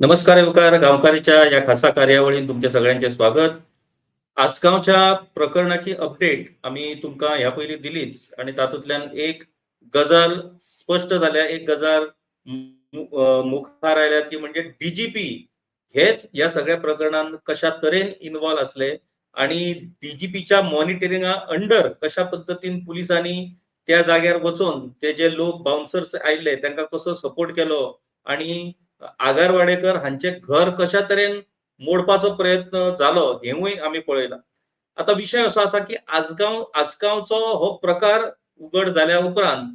नमस्कार एवकार गावकारीच्या या खासा कार्यावळीन तुमच्या सगळ्यांचे स्वागत. आसगावच्या प्रकरणाची अपडेट आम्ही तुमका ह्या पयलीं दिलीच आणि तातूंतल्यान एक गजाल स्पश्ट जाल्या एक गजाल मुखार आयल्या ती म्हणजे डीजीपी हेच या सगळ्या प्रकरणात कशा तरेन इन्वॉल्व असले आणि डीजीपीच्या मॉनिटरिंगा अंडर कशा पद्धतीन पुलिसांनी त्या जाग्यार वचून ते जे लोक बाउन्सर्स आयिल्ले तांकां कसो सपोर्ट केलो आणि आगारवाडेकर हांचे घर कशा तरेन मोडपाचो प्रयत्न जालो हेवूय आमी पळयला. आता विशय असो आसा की आजगांव आसगांवचो हो प्रकार उघड जाल्या उपरांत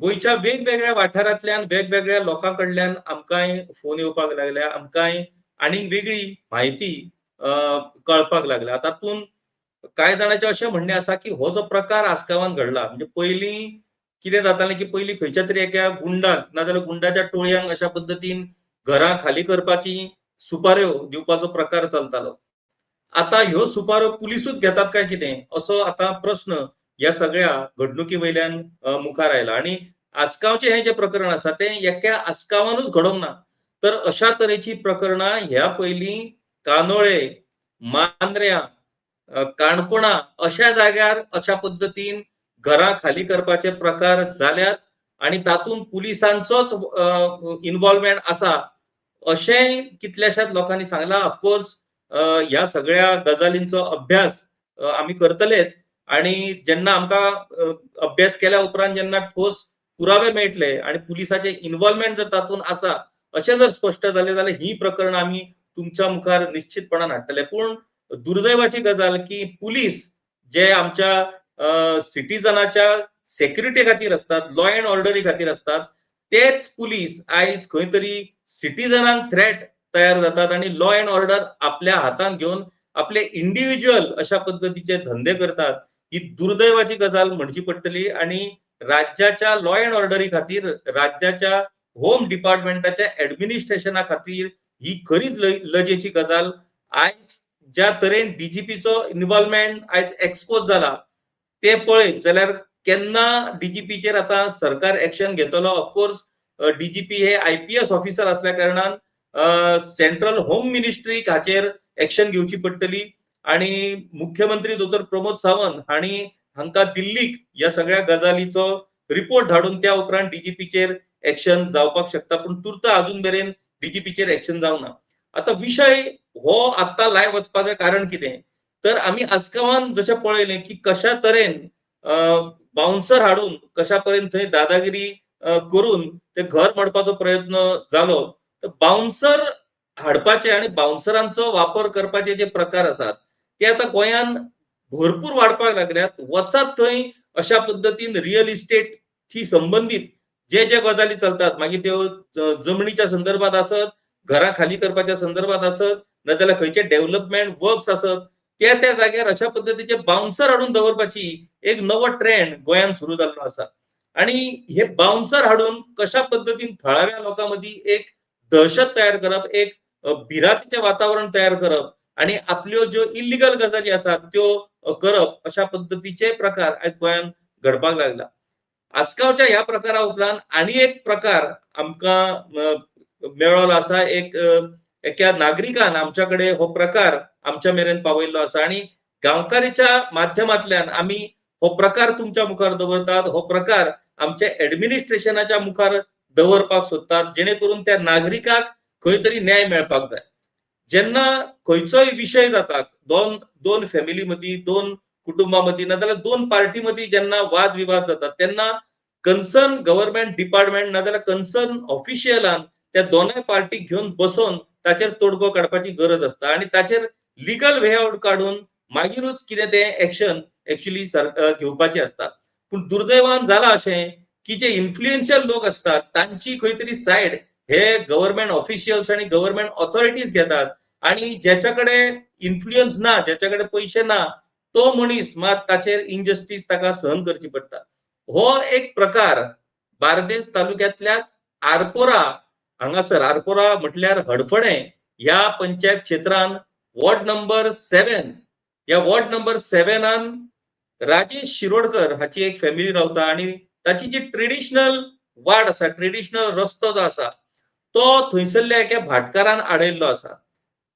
गोंयच्या वेगवेगळ्या वाठारांतल्यान वेगवेगळ्या लोकां कडल्यान आमकांय फोन येवपाक लागल्या आमकांय आनीक वेगळी म्हायती कळपाक लागल्या. तातूंत कांय जाणांचे अशें म्हणणें आसा की हो जो प्रकार आसगांवांत घडला म्हणजे पयलीं कितें जातालें की पयलीं खंयच्या तरी एका गुंडाक नाजाल्यार गुंडाच्या टोळयांक अशा पद्दतीन घरां खाली करपाची सुपाऱ्यो दिवपाचो प्रकार चलतालो. आता ह्यो सुपाऱ्यो पुलिसूच घेतात काय कितें? असो आता प्रस्न ह्या सगळ्या घडणुकी वयल्यान मुखार आयला. आणि आसगांवचे हे जे प्रकरण आसा ते एक्या आसगांवानूच घडोवंक ना. तर अशा तरेची प्रकरणां ह्या पयलीं कानोळे मांद्र्या काणकोणा अशा जाग्यार अशा पद्दतीन घरां खाली करपाचे प्रकार जाल्यात आणि तातूंत पुलिसांचोच इन्वॉल्वमेंट आसा अशेंय कितल्याशाच लोकांनी सांगला ऑफकोर्स ह्या सगळ्या गजालींचो अभ्यास आमी करतलेच आणि जेन्ना आमकां अभ्यास केल्या उपरांत जेन्ना ठोस पुरावे मेळटले आणि पुलिसाचे इन्वॉल्वमेंट जर तातूंत आसा अशें जर स्पश्ट जालें जाल्यार ही प्रकरणां आमी तुमच्या मुखार निश्चितपणान हाडटले पूण दुर्दैवाची गजाल की पुलीस जे आमच्या सिटीजनाच्या सेक्युरिटी खातीर असतात लॉ अँड ऑर्डरी खातीर असतात तेच पुलीस आयज खंय तरी सिटीजनांक थ्रेट तयार जातात आणि लॉ अँड ऑर्डर आपल्या हातांत घेवन आपले इंडिव्हिज्युअल अशा पद्धतीचे धंदे करतात ही दुर्दैवाची गजाल म्हणची पडटली आणि राज्याच्या लॉ अँड ऑर्डरी खातीर राज्याच्या होम डिपार्टमेंटाच्या ऍडमिनिस्ट्रेशना खातीर ही खरीच लजेची गजाल. आयज ज्या तरेन डीजीपीचो इन्व्हॉल्वमेंट आयज एक्सपोज जाला ते पळयत जाल्यार केन्ना डीजीपीचेर आतां सरकार एक्शन घेतलो? ऑफकोर्स डीजीपी हे आयपीएस ऑफिसर असल्या कारणान सेंट्रल होम मिनिस्ट्रीक हाचेर एक्शन घेवची पडटली. आणि मुख्यमंत्री दोतोर प्रमोद सावंत हांणी हांकां दिल्लीक ह्या सगळ्या गजालीचो रिपोर्ट धाडून त्या उपरांत डीजीपीचेर एक्शन जावपाक शकता पूण तुर्त अजून मेरेन डीजीपीचेर एक्शन जावना आता विशय हो आत्ता लायव्ह वचपाचें कारण कितें? तर आमी आसगांवान जशें पळयलें की कशा तरेन बाउन्सर हाडून कशा पर्यंत थंय दादागिरी करून ते घर मोडपाचो प्रयत्न जालो तर बाउन्सर हाडपाचे आणि बाउन्सरांचो वापर करपाचे जे प्रकार आसात ते आता गोंयान भरपूर वाडपाक लागल्यात. वचात थंय अशा पद्दतीन रिअल इस्टेटशी संबंधित जे जे गजाली चलतात मागीर त्यो जमनीच्या संदर्भात आसत घरा खाली करपाच्या संदर्भात आसत नाजाल्यार खंयचे डेव्हलपमेंट वर्क्स आसत त्या त्या जाग्यार अशा पद्दतीचे बाउन्सर हाडून दवरपाची एक नवो ट्रेंड गोंयान सुरू जाल्लो आसा आणि हे बाउन्सर हाडून कशा पद्धतीन थळाव्या लोकांमदी एक दहशत तयार करप एक अ, वातावरण तयार करप आणि आपल्यो ज्यो इलिगल गजाली आसात त्यो करप अशा पद्धतीचे प्रकार आयज गोंयांत घडपाक लागला. आसगावच्या ह्या प्रकारा उपरांत आनी एक प्रकार आमकां मेळलो आसा एक एका नागरिकान आमच्याकडे हो प्रकार आमच्या मेरेन पावयल्लो आसा आणि गांवकारीच्या माध्यमांतल्यान आमी हो प्रकार तुमच्या मुखार दवरतात हो प्रकार आमच्या ऍडमिनिस्ट्रेशनाच्या मुखार दवरपाक सोदतात जेणे करून त्या नागरिकाक खंय तरी न्याय मेळपाक जाय. जेन्ना खंयचोय विशय जाता दोन दोन फॅमिली मदीं दोन कुटुंबा मदीं नाजाल्यार दोन पार्टी मदीं जेन्ना वाद विवाद जातात तेन्ना कन्सर्न गव्हर्नमेंट डिपार्टमेंट नाजाल्यार कन्सर्न ऑफिशियलान त्या दोनूय पार्टीक घेवन बसून ताचेर तोडगो काडपाची गरज आसता आणि ताचेर लिगल वे आउट काडून मागीरूच कितें तें एक्शन एक्चुअली घेवपाचें आसता पूण दुर्दैवान जालां अशें की जे इन्फ्लुएन्शियल लोक असतात तांची खंय तरी सायड हे गव्हर्नमेंट ऑफिशियल्स आणि गव्हर्नमेंट ऑथॉरिटीज घेतात. आणि ज्याच्याकडे इन्फ्लुएन्स ना ज्याच्याकडे पयशे ना तो मनीस मात ताचेर इनजस्टीस ताका सहन करची पडटा. हो एक प्रकार बार्देस तालुक्यातल्या आरपोरा हांगासर आरपोरा म्हटल्यार हडफडे ह्या पंचायत क्षेत्रान वॉर्ड नंबर सेवन ह्या वॉर्ड नंबर सेवेनान राजेश शिरोडकर हाची एक फॅमिली रावता आणि ताची जी ट्रेडिशनल वाड आसा ट्रेडिशनल रस्तो जो आसा तो थंयसरल्या एका भाटकारान आडयल्लो आसा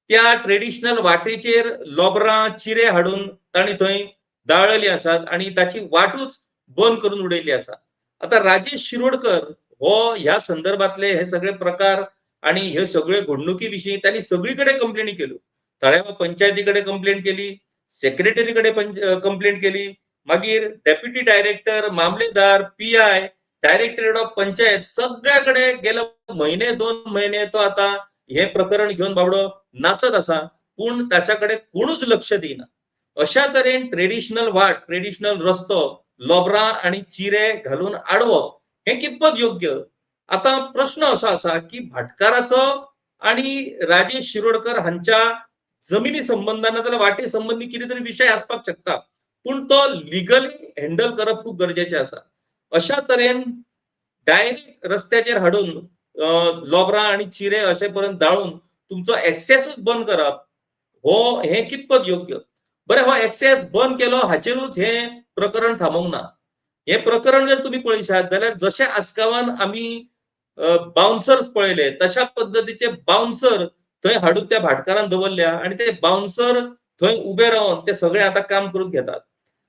त्या ट्रेडिशनल वाटेचेर लोबरां चिरे हाडून तांणी थंय दाळली आसात आणि ताची वाटूच बंद करून उडयली आसा आता राजेश शिरोडकर हो ह्या संदर्भातले हे सगळे प्रकार आणि ह्यो सगळ्यो घडणुकीविषयी विशीं तांणी सगळीकडे कंप्लेंट केल्यो तळ्यावा पंचायती कडेन कंप्लेंट केली सेक्रेटरी कडेन कंप्लेंट केली. मागीर डेप्युटी डायरेक्टर मामलेदार P I directorate of panchayat सगळ्याकडे गेलो महिने दोन महिने तो आता हे प्रकरण घेऊन बाबडो नाचत असा पूण त्याच्याकडे कोणूच लक्ष दिना अशा तरेन ट्रेडिशनल वाट ट्रेडिशनल रस्तो लोबरां आणि चिरे घालून आडवप हे कितपत योग्य? आता प्रश्न असो आसा की भाटकाराचो आणि राजेश शिरोडकर हांच्या जमिनी संबंधान जाल्यार वाटे संबंधी कितें तरी विशय आसपाक शकता पूण तो लिगली हँडल करप खूप गरजेचें आसा अशा तरेन डायरेक्ट रस्त्याचेर हाडून लोबरां आणि चिरे अशे पर्यंत दाळून तुमचो एक्सेसूच बंद करप हो हे कितपत योग्य? बरें हो एक्सेस बंद केलो हाचेरूच हे प्रकरण थांबोंक ना हे प्रकरण जर तुम्ही पळयशात जाल्यार जशे आसगांवान आमी बाउन्सर्स पळयले तशा पद्धतीचे बाउन्सर थंय हाडून त्या भाटकारान दवरल्या आणि ते बाउन्सर थंय उबे रावन ते सगळे आता काम करून घेतात.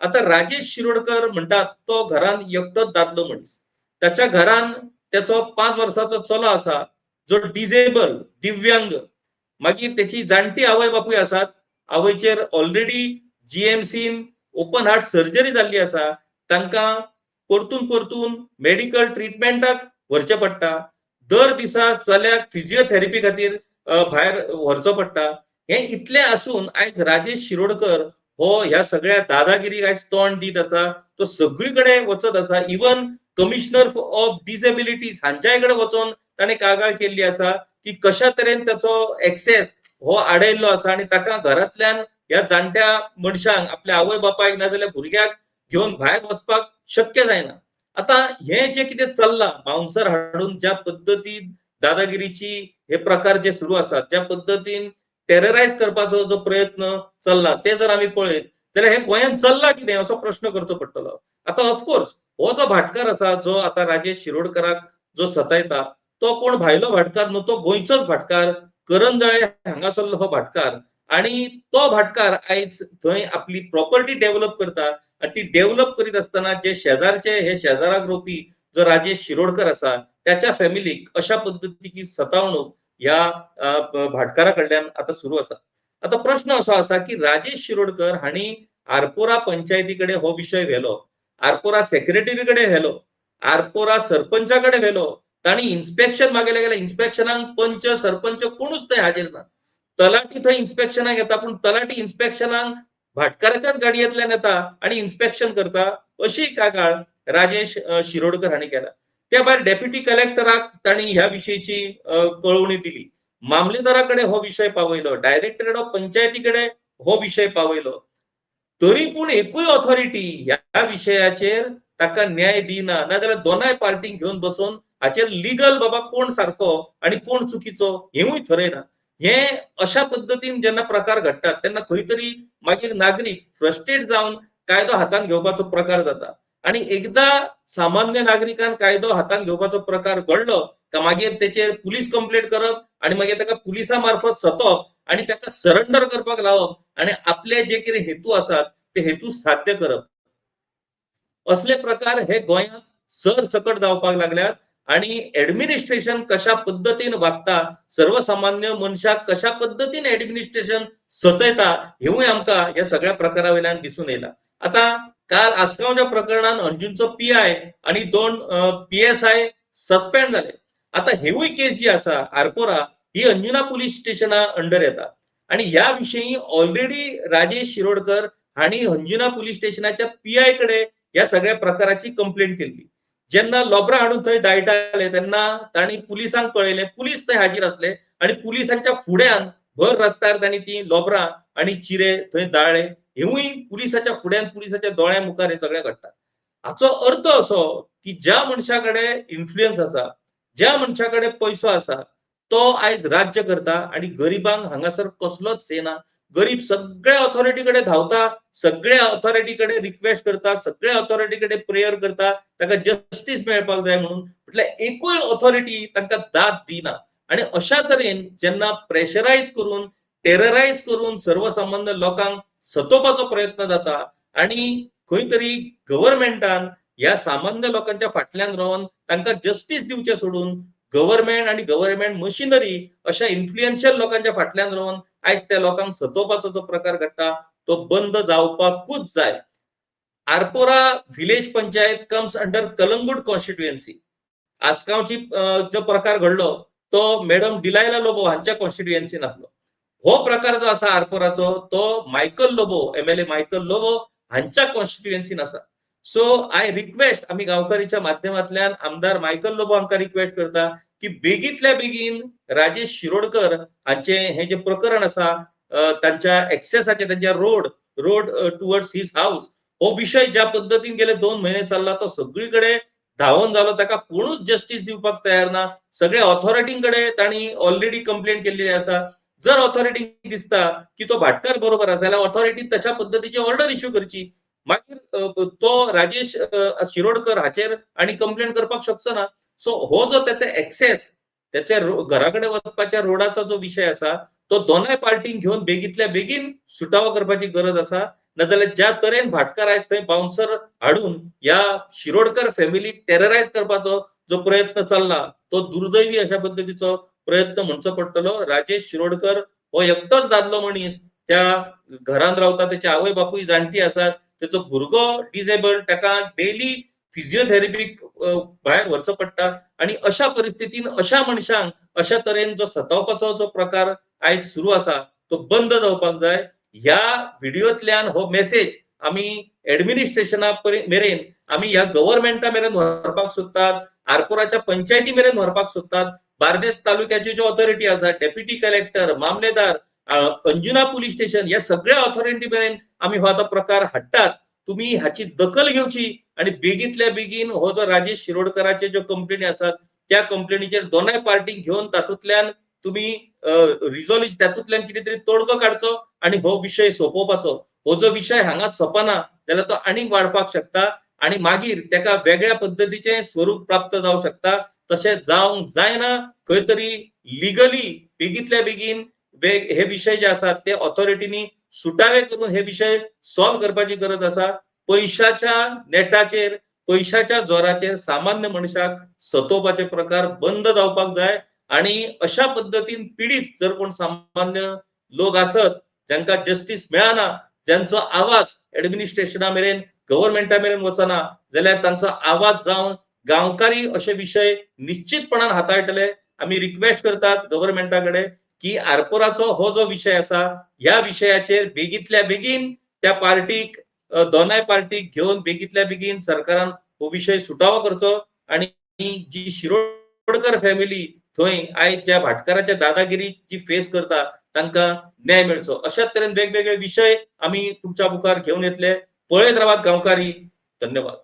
आता राजेश शिरोडकर म्हणटात तो घरान एकटोच दादलो मनीस. त्याच्या घरान त्याचो पांच वर्साचो चलो आसा जो डिजेबल दिव्यांग. मागीर त्याची जाणटी आवय बापूय आसात आवयचेर ऑलरेडी जीएमसीन ओपन हार्ट सर्जरी जाल्ली आसा तांकां परतून परतून मेडिकल ट्रिटमेंटाक व्हरचें पडटा दर दिसा चल्याक फिजिओथेरपी खातीर भायर व्हरचो पडटा हे इतले आसून आयज राजेश शिरोडकर हो ह्या सगळ्या दादागिरीक आयज तोंड दीत आसा तो सगळी कडेन वचत आसा इवन कमिशनर ऑफ डिसेबिलिटीज हांच्याय कडेन वचोन ताणें कागाळ केल्ली आसा की कशा तरेन ताचो एक्सेस हो आडयल्लो आसा आनी ताका घरांतल्यान ह्या जाणट्या मनशांक आपल्या आवय बापायक नाजाल्यार भुरग्याक घेवन भायर वचपाक शक्य जायना. आता हे जे कितें चल्लां बाउन्सर हाडून ज्या पद्दतीन दादागिरीची हे प्रकार जे सुरू आसात ज्या पद्दतीन टेररायज करपाचो जो प्रयत्न चल्ला ते जर आमी पळयत जाल्यार हे गोंयांत चल्ला कितें असो प्रश्न करचो पडटलो. आता ऑफकोर्स हो जो भाटकार आसा जो आता राजेश शिरोडकराक जो सतायता तो कोण भायलो भाटकार न्हू तो गोंयचोच भाटकार करंजळे हांगासरलो हो भाटकार. आणि तो भाटकार आयज थंय आपली प्रॉपर्टी डेव्हलप करता ती डेव्हलप करीत असताना जे शेजारचे हे शेजाराक रोवपी जो राजेश शिरोडकर आसा त्याच्या फॅमिलीक अशा पद्धतीची सतावणूक ह्या भाटकारा कडल्यान आता सुरू आसा आता प्रश्न असो आसा की राजेश शिरोडकर हांणी आरपोरा पंचायती कडेन हो विशय व्हेलो आरपोरा सेक्रेटरी कडेन व्हेलो आरपोरा सरपंचा कडेन व्हेलो तांणी इन्स्पेक्शन मागयलें गेल्यार इन्स्पेक्शनाक पंच सरपंच कोणूच थंय हाजीर ना. तलाटी थंय इन्स्पेक्शनाक येता पूण तलाटी इन्स्पेक्शनाक भाटकाराच्याच गाडयेंतल्यान येता आणि इन्स्पेक्शन करता अशी कागाळ राजेश शिरोडकर हांणी केला. त्या भायर डेप्युटी कलेक्टराक तांणी ह्या विशयीची कळवणी दिली. मामलेदारा कडेन हो विशय पावयलो. डायरेक्टरेट ऑफ पंचायती कडेन हो विशय पावयलो. तरी पूण एकूय ऑथॉरिटी ह्या विशयाचेर ताका न्याय दिना. नाजाल्यार दोनाय पार्टींक घेवन बसून हाचेर लिगल बाबा कोण सारको आणि कोण चुकीचो हेवूय थरयना हे अशा पद्दतीन जेन्ना प्रकार घडटात तेन्ना खंय तरी मागीर नागरीक फ्रस्ट्रेट जावन कायदो हातान घेवपाचो प्रकार जाता आणि एकदा सामान्य नागरिकान कायदो हातान घेवपाचो प्रकार घडलो का मागीर तेचेर पुलीस कंप्लेंट करप आणि मागीर ताका पुलिसा मार्फत सतप आणि ताका सरेंडर करपाक लावप आणि आपले जे कितें हेतू आसात ते हेतू साध्य करप. असले प्रकार हे गोंयांत सर सकट जावपाक लागल्यात. आणि ऍडमिनिस्ट्रेशन कशा पद्धतीने वागता सर्वसामान्य मनशाक कशा पद्धतीने ऍडमिनिस्ट्रेशन सतयता हेवूय आमकां ह्या सगळ्या प्रकारा वयल्यान दिसून येयला. आता काल आसगावच्या प्रकरणान अंजुनचो पी आय आणि दोन पी एस आय सस्पेंड झाले. आता हेवूय केस जी आसा आरपोरा ही अंजुना पुलीस स्टेशना अंडर येता. आणि ह्या विशयी ऑलरेडी राजेश शिरोडकर हांणी अंजुना पोलीस स्टेशनाच्या पी आयकडे ह्या सगळ्या प्रकाराची कंप्लेंट केल्ली जेन्ना लोबरां हाडून थंय दायटाले तेन्ना तांणी पुलिसांक कळयले पुलीस थंय हाजीर आसले आणि पुलिसांच्या फुड्यान भर रस्त्यार तांणी ती लोबरां आणि चिरे थंय दाळले हेवूय पुलिसाच्या फुड्यान पुलिसाच्या दोळ्या मुखार हे सगळें घडटा. हाचो अर्थ असो की ज्या मनशा कडेन इन्फ्लुयन्स आसा ज्या मनशा कडेन पयसो आसा तो आयज राज्य करता आणि गरिबांक हांगासर कसलोच सेना गरीब सगळ्या ऑथॉरिटी कडेन धांवता सगळ्या ऑथॉरिटी कडेन रिक्वेस्ट करता सगळ्या ऑथॉरिटी कडेन प्रेयर करता ताका जस्टीस मेळपाक जाय म्हणून. म्हटल्यार एकूय ऑथॉरिटी तांकां दाद दिना. आणि अशा तरेन जेन्ना प्रेशरायज करून टेररायज करून सर्वसामान्य लोकांक सतोवपाचो प्रयत्न जाता आणि खंय तरी गव्हर्मेंटान ह्या सामान्य लोकांच्या फाटल्यान रावन तांकां जस्टीस दिवचे सोडून गव्हर्मेंट आणि गव्हर्मेंट मशिनरी अशा इन्फ्लुएन्शियल लोकांच्या फाटल्यान रावन आयज त्या लोकांक सतोवपाचो जो प्रकार घडटा तो बंद जावपाकूच जाय. Arpora village panchayat comes under Calangute constituency. आसगांवची जो प्रकार घडलो तो मॅडम डिलायला लोबो हांच्या कॉन्स्टिट्युएन्सीन आसलो. हो प्रकार जो आसा आरपोराचो तो Michael Lobo M L A Michael Lobo हांच्या कॉन्स्टिट्युएन्सीन आसा. सो आय रिक्वेस्ट आम्ही गांवकारीच्या माध्यमांतल्यान आमदार मायकल लोबो हांकां रिक्वेस्ट करता की बेगीतल्या बेगीन राजेश शिरोडकर हांचे हे जे प्रकरण आसा तांच्या एक्सेसाचे त्यांच्या road road towards his house हो विषय ज्या पद्धतीन गेले दोन महिने चालला तो सगळीकडे धावून जालो ताका कोणूच जस्टीस दिवपाक तयार ना. सगळे ऑथॉरिटींकडे तांणी ऑलरेडी कंप्लेंट केल्ली आसा जर ऑथॉरिटीक दिसता की तो भाटकार बरोबर आसा जाल्यार ऑथॉरिटी तशा पद्धतीची ऑर्डर इश्यू करची मागीर तो राजेश शिरोडकर हाचेर आणि कंप्लेंट करपाक शकचो ना. सो हो जो त्याचा एक्सेस त्याच्या घराकडे वचपाच्या रोडाचा जो विषय आसा तो दोनाय पार्टींक घेऊन बेगीतल्या बेगीन सुटावो करपाची गरज आसा नाजाल्यार ज्या तरेन भाटकार आयज थंय बाउन्सर हाडून ह्या शिरोडकर फॅमिलीक टेररायज करपाचो जो प्रयत्न चालला तो दुर्दैवी अशा पद्धतीचो प्रयत्न म्हणचो पडटलो राजेश शिरोडकर हो एकटोच दादलो मनीस त्या घरांत रावता त्याचे आवय बापूय जाणटी आसात त्याचो भुरगो डिजेबल ताका डेली फिजिओथेरपीक भायर व्हरचो पडटा आणि अशा परिस्थितीन अशा मनशांक अशा तरेन जो सतावपाचो जो प्रकार आयज सुरू आसा तो बंद जावपाक जाय. ह्या व्हिडिओतल्यान हो मेसेज आमी एडमिनिस्ट्रेशना मेरेन आमी ह्या गव्हर्नमेंटा मेरेन व्हरपाक सोदतात आरपोराच्या पंचायती मेरेन व्हरपाक सोदतात. बार्देस तालुक्याची ज्यो ऑथॉरिटी आसा डेप्युटी कलेक्टर मामलेदार अंजुना पुलीस स्टेशन या सगळ्या ऑथॉरिटी मेरेन आमी हो आतां प्रकार हाडटात. तुम्ही ह्याची दखल घेवची आणि बेगीतल्या बेगीन हो जो राजेश शिरोडकराचे ज्यो कंप्लेनी आसात त्या कंप्लेनीचेर दोनाय पार्टी घेऊन तातूंतल्यान तुम्ही रिझॉल्युशन तातूंतल्यान कितें तरी तोडगो काडचो आणि हो विषय सोंपोवपाचो. हो जो विषय हांगा सोंपना जाल्यार तो आनीक वाडपाक शकता आणि मागीर तेका वेगळ्या पद्धतीचे स्वरूप प्राप्त जावं शकता. तशें जावंक जायना खंय तरी लिगली बेगीतल्या बेगीन हे विषय जे आसात ते ऑथॉरिटीनी सुटावे करून हे विषय सॉल्व करपाची गरज आसा पैशाच्या नेटाचेर पैशाच्या जोराचेर सामान्य मनशाक सतोवपाचे प्रकार बंद जावपाक जाय. आणि अशा पद्धतीन पीडित जर कोण सामान्य लोक आसत ज्यांना जस्टीस मेळना ज्यांचो आवाज एडमिनिस्ट्रेशना मेरेन गव्हर्नमेंटा मेरेन वचना जाल्यार तांचो आवाज जावन गांवकारी अशे विषय निश्चितपणान हाताळटले आमी रिक्वेस्ट करतात गव्हर्नमेंटाकडे की आरपोराचो हो जो विषय आसा ह्या विषयाचेर बेगीतल्या बेगीन त्या पार्टीक दोनाय पार्टीक घेवन बेगीतल्या बेगीन सरकारान हो विषय सुटावो करचो आणि जी शिरोडकर फॅमिली थंय आयज ज्या भाटकाराच्या दादागिरी जी फेस करता तांकां न्याय मेळचो. अशाच तरेन वेगवेगळे विषय आमी तुमच्या मुखार घेवन येतले. पळयत रावात गांवकारी. धन्यवाद.